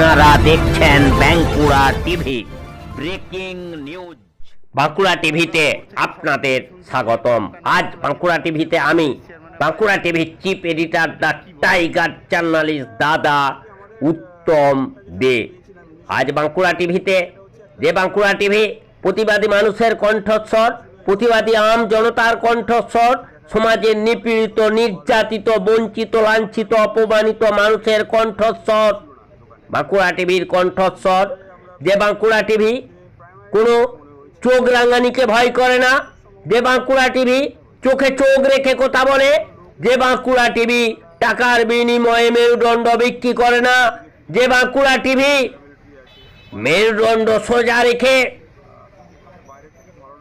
আপনারা দেখছেন Bankura TV. Breaking news. Bankura টিভিতে আপনাদের স্বাগতম। আজ বাঁকুড়া টিভিতে আমি, বাঁকুড়া টিভির chief editor the tiger journalist দাদা উত্তম দে। আজ বাঁকুড়া টিভিতে, যে বাঁকুড়া টিভি প্রতিবাদী মানুষের কণ্ঠস্বর, প্রতিবাদী আম জনতার কণ্ঠস্বর সমাজের নিপীড়িত, নির্যাতিত, বঞ্চিত, লাঞ্ছিত, অপমানিত মানুষের কণ্ঠস্বর। বাঁকুড়া টিভির কণ্ঠস্বর যে বাঁকুড়া টিভি কোনো চোখ রাঙানিকে ভয় করে না। যে বাঁকুড়া টিভি চোখে চোখ রেখে কথা বলে। যে বাঁকুড়া টিভি টাকার বিনিময়ে মেরুদণ্ড বিক্রি করে না। যে বাঁকুড়া টিভি মেরুদণ্ড সোজা রেখে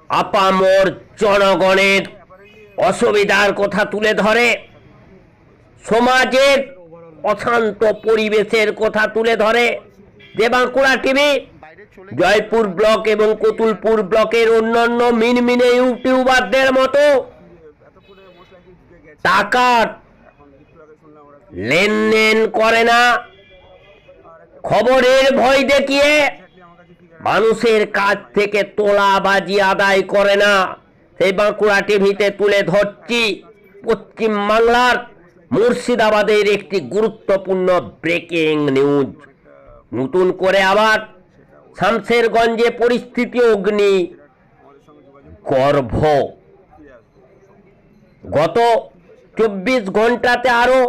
আপামর জনগণের অসুবিধার কথা তুলে ধরে। সমাজের অশান্ত পরিবেশের কথা তুলে ধরে যে বাঁকুড়া টিভি, জয়পুর ব্লক এবং কতুলপুর ব্লকের অন্যান্য মিনমিনে ইউটিউবারদের মতো টাকার লেনদেন করে না। খবরের ভয় দেখিয়ে মানুষের কাছ থেকে তোলা বাজি আদায় করে না। সেই বাঁকুড়া টিভিতে তুলে ধরছি পশ্চিম বাংলার মুর্শিদাবাদের একটি গুরুত্বপূর্ণ ব্রেকিং নিউজ। নতুন করে আবার শামশেরগঞ্জে পরিস্থিতি অগ্নি গর্ভ। গত চব্বিশ ঘন্টাতে আরও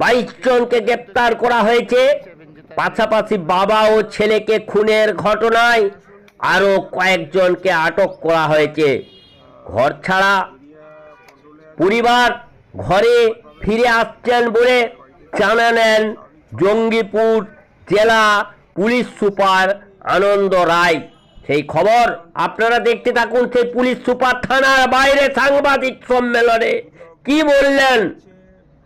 বাইশ জনকে গ্রেপ্তার করা হয়েছে। পাশাপাশি বাবা ও ছেলেকে খুনের ঘটনায় আরও কয়েকজনকে আটক করা হয়েছে। ঘর ছাড়া পরিবার ঘরে ফিরে আসছেন বলে জানালেন জঙ্গিপুর জেলা পুলিশ সুপার আনন্দ রায়। সেই খবর আপনারা দেখতে থাকুন সেই পুলিশ সুপার থানার বাইরে সাংবাদিক সম্মেলনে। কি বললেন?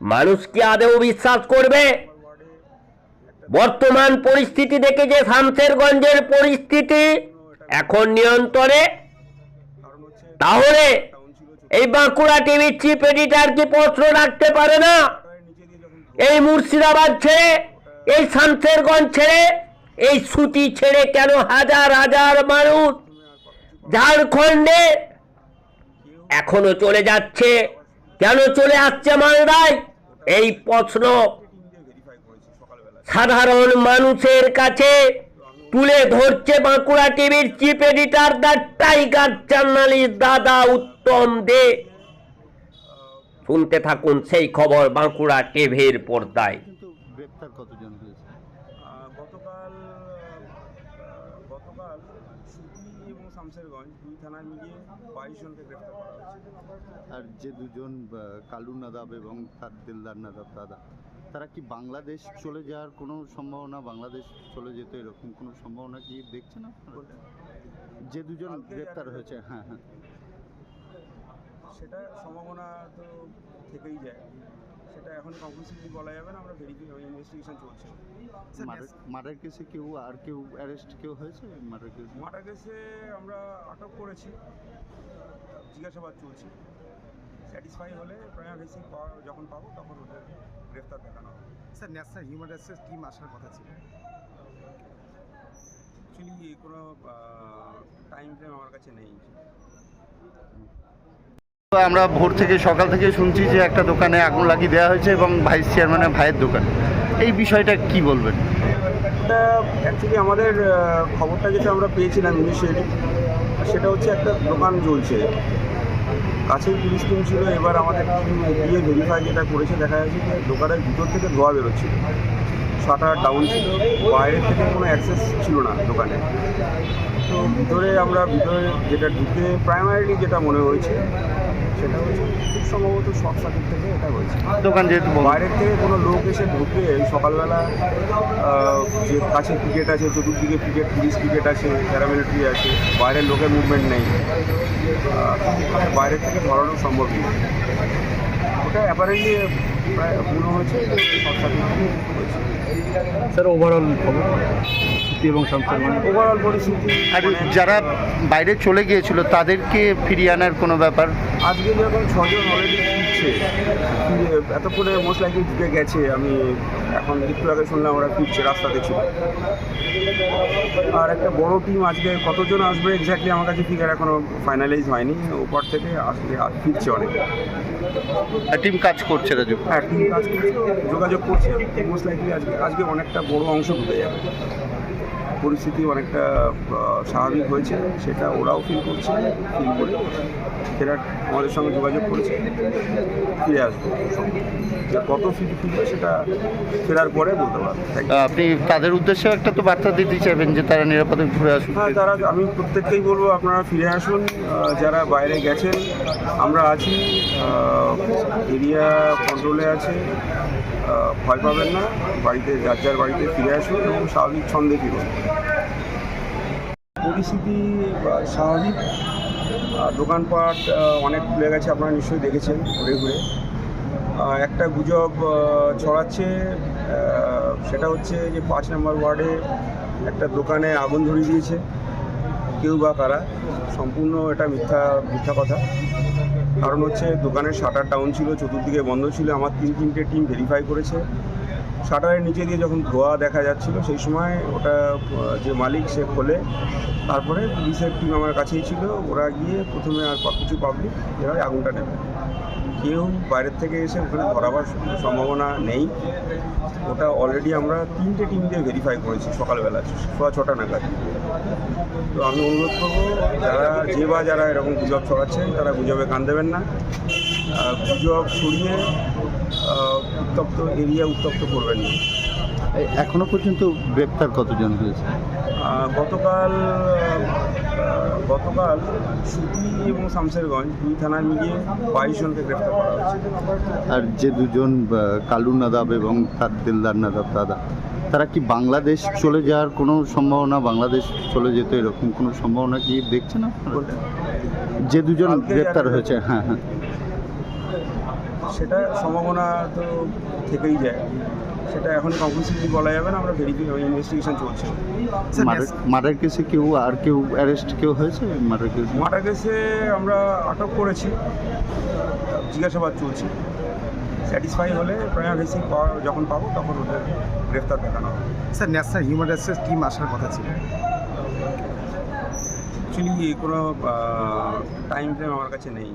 মানুষ কি আদেও বিশ্বাস করবে? বর্তমান পরিস্থিতি দেখে যে শামশেরগঞ্জের পরিস্থিতি এখন নিয়ন্ত্রণে, তাহলে এই বাঁকুড়া টিভির চিফ এডিটর কি পত্র রাখতে পারে না? এই মুর্শিদাবাদ ছেড়ে, এই শামশেরগঞ্জ ছেড়ে, এই সুতি ছেড়ে কেন হাজার হাজার মানুষ ঝাড়খণ্ডে এখনও চলে যাচ্ছে? কেন চলে আসছে মালদায়? এই প্রশ্ন সাধারণ মানুষের কাছে তুলে ধরছে বাঁকুড়া টিভির chief editor the tiger journalist দাদা উত্তম দে। শুনতে থাকুন সেই খবর বাঁকুড়া টিভির পর্দায়। গ্রেপ্তার কতজন হয়েছে? গতকাল গতকাল সুতি এবং শামশেরগঞ্জ দুই থানায় মিলিয়ে বাইশ জনকে গ্রেফতার করা হয়েছে। আর যে দুজন কালু নাদাব এবং তার দিলদার নাদাব দাদা? তারা কি বাংলাদেশ চলে যাওয়ার কোনো সম্ভাবনা বাংলাদেশ চলে যেতে এরকম কোনো সম্ভাবনা কি দেখছেন আপনারা? যে দুজন গ্রেপ্তার হয়েছে হ্যাঁ হ্যাঁ। সেটা সম্ভাবনা তো থেকেই যায়। সেটা এখন কনক্লুসিভলি বলা যাবে না আমরা ভেরিফাই ইনভেস্টিগেশন চলছে। মার্ডার কেসে কেউ আর কেউ অ্যারেস্ট কেউ হয়েছে? মার্ডার কেসে? মার্ডার কেসে আমরা আটক করেছি। জিজ্ঞাসাবাদ চলছে। স্যাটিসফাই হলে প্রায় বেশি যখন পাবো তখন ওদের গ্রেফতার দেখানো হবে। স্যার ন্যাশনাল হিউম্যান রাইটসের টিম আসার কথা ছিল। অ্যাকচুয়ালি কোনো টাইম ফ্রেম আমার কাছে নেই। আমরা ভোর থেকে সকাল থেকে শুনছি যে একটা দোকানে আগুন লাগিয়ে দেওয়া হয়েছে এবং ভাইস চেয়ারম্যানের ভাইয়ের দোকান। এই বিষয়টা কি বলবেন? এটা অ্যাকচুয়ালি আমাদের খবরটা যেটা আমরা পেয়েছিলাম ইনিশিয়ালি সেটা হচ্ছে একটা দোকান জ্বলছে। কাছেই পুলিশ টিম ছিল, এবার আমাদের গিয়ে ভেরিফাই যেটা করেছে, দেখা যাচ্ছে যে দোকানের ভিতর থেকে ধোয়া বেরোচ্ছিল। শাটার ডাউন ছিল, বাইরের থেকে কোনো অ্যাক্সেস ছিল না দোকানে। তো ভিতরে আমরা, ভিতরে যেটা ঢুকে প্রাইমারিলি যেটা মনে হয়েছে সেটা হচ্ছে খুব সম্ভবত শর্ট সার্কিট থেকে এটা হয়েছে। দোকান যেহেতু বাইরের থেকে কোনো লোক এসে ঢুকে সকালবেলা যে কাছে ক্রিকেট আছে চতুর্দিকে ক্রিকেট পুলিশ ক্রিকেট আছে প্যারামিলিটারি আছে বাইরের লোকের মুভমেন্ট নেই। বাইরের থেকে ধরানো সম্ভব নেই। ওটা অ্যাপারেন্টলি প্রায় মনে হয়েছে। যে শর্ট সার্কিট স্যার ওভারঅল খবর? পরিস্থিতি এবং সংসার ওভারঅল পরিস্থিতি আর মানে যারা বাইরে চলে গিয়েছিল তাদেরকে ফিরিয়ে আনার কোনো ব্যাপার? আজকে যেরকম ছজন অলরেডি ফিরছে ফিরে এতক্ষণে মোস্ট লাইকলি ঢুকে গেছে আমি এখন একটু আগে শুনলাম ওরা ফিরছে রাস্তাতে ছিল আর একটা বড় টিম আজকে কতজন আসবে এক্স্যাক্টলি আমার কাছে ফিগার এখনও ফাইনালাইজ হয়নি ওপর থেকে আসলে আর ফিরছে অনেক। টিম কাজ করছে রাজু? হ্যাঁ টিম কাজ করছে যোগাযোগ করছে মোস্ট লাইকলি আজকে আজকে অনেকটা বড় অংশ ঢুকে যাবে। পরিস্থিতি অনেকটা স্বাভাবিক হয়েছে সেটা ওরাও ফিল করছে ফিল করে ফেরার আমাদের সঙ্গে যোগাযোগ করেছে ফিরে আসব কত ফিরে ফিরবে সেটা ফেরার পরে বলতে পারব। আপনি তাদের উদ্দেশ্যে একটা তো বার্তা দিতে চাইবেন যে তারা নিরাপদে ঘুরে আসুন হ্যাঁ তারা আমি প্রত্যেককেই বলব আপনারা ফিরে আসুন যারা বাইরে গেছেন আমরা আছি এরিয়া কন্ট্রোলে আছে ভয় পাবেন না, বাড়িতে যার যার বাড়িতে ফিরে আসুন এবং স্বাভাবিক ছন্দে ফিরুন। পরিস্থিতি স্বাভাবিক। দোকানপাট অনেক খুলে গেছে, আপনারা নিশ্চয়ই দেখেছেন ঘুরে ঘুরে। একটা গুজব ছড়াচ্ছে সেটা হচ্ছে যে পাঁচ নম্বর ওয়ার্ডে একটা দোকানে আগুন ধরিয়ে দিয়েছে। কেউ বা কারা, সম্পূর্ণ এটা মিথ্যা মিথ্যা কথা। কারণ হচ্ছে দোকানের শাটার ডাউন ছিল, চতুর্দিকে বন্ধ ছিল, আমার তিন তিনটে টিম ভেরিফাই করেছে। শাটারের নিচে দিয়ে যখন ধোয়া দেখা যাচ্ছিল, সেই সময় ওটা যে মালিক সে খোলে। তারপরে পুলিশের টিম আমার কাছেই ছিল, ওরা গিয়ে প্রথমে আর কিছু পাবলিক এরা আগুনটা নেবে। কেউ বাইরের থেকে এসে ওখানে ধরাবার সম্ভাবনা নেই। ওটা অলরেডি আমরা তিনটে টিম দিয়ে ভেরিফাই করেছি সকালবেলা, সোয়া ছটা নাগাদ। তো আমি অনুরোধ করব, যারা যে বা যারা এরকম গুজব ছড়াচ্ছেন, তারা গুজবে কান দেবেন না। গুজব ছড়িয়ে উত্তপ্ত এরিয়া উত্তপ্ত করবেন না। এখনও পর্যন্ত গ্রেপ্তার কতজন হয়েছে? গতকাল গতকাল সুতি এবং শামসেরগঞ্জ দুই থানায় মিলিয়ে বাইশ জনকে গ্রেফতার করা হয়েছে। আর যে দুজন কালু নাদাব এবং তার দিলদার নাদাব দাদা তারা কি বাংলাদেশ চলে যাওয়ার কোনো সম্ভাবনা বাংলাদেশ চলে যেতে এরকম কোনো সম্ভাবনা কি দেখছে না যে দুজন গ্রেপ্তার হয়েছে হ্যাঁ হ্যাঁ। সেটা সম্ভাবনা তো থেকেই যায়। সেটা এখন কনক্লুসিভলি বলা যাবে না আমরা ভেরিফাই ইনভেস্টিগেশন চলছে। মার্ডার কেসে কেউ আর কেউ অ্যারেস্ট কেউ হয়েছে? মার্ডার কেসে মার্ডার কেসে আমরা আটক করেছি। জিজ্ঞাসাবাদ চলছে। স্যাটিসফাই হলে প্রায় বেশি যখন পাবো তখন ওদের গ্রেফতার দেখানো হবে। স্যার ন্যাশনাল হিউম্যান রাইটসের টিম আসার কথা ছিল। অ্যাকচুয়ালি কোনো টাইম ফ্রেম আমার কাছে নেই।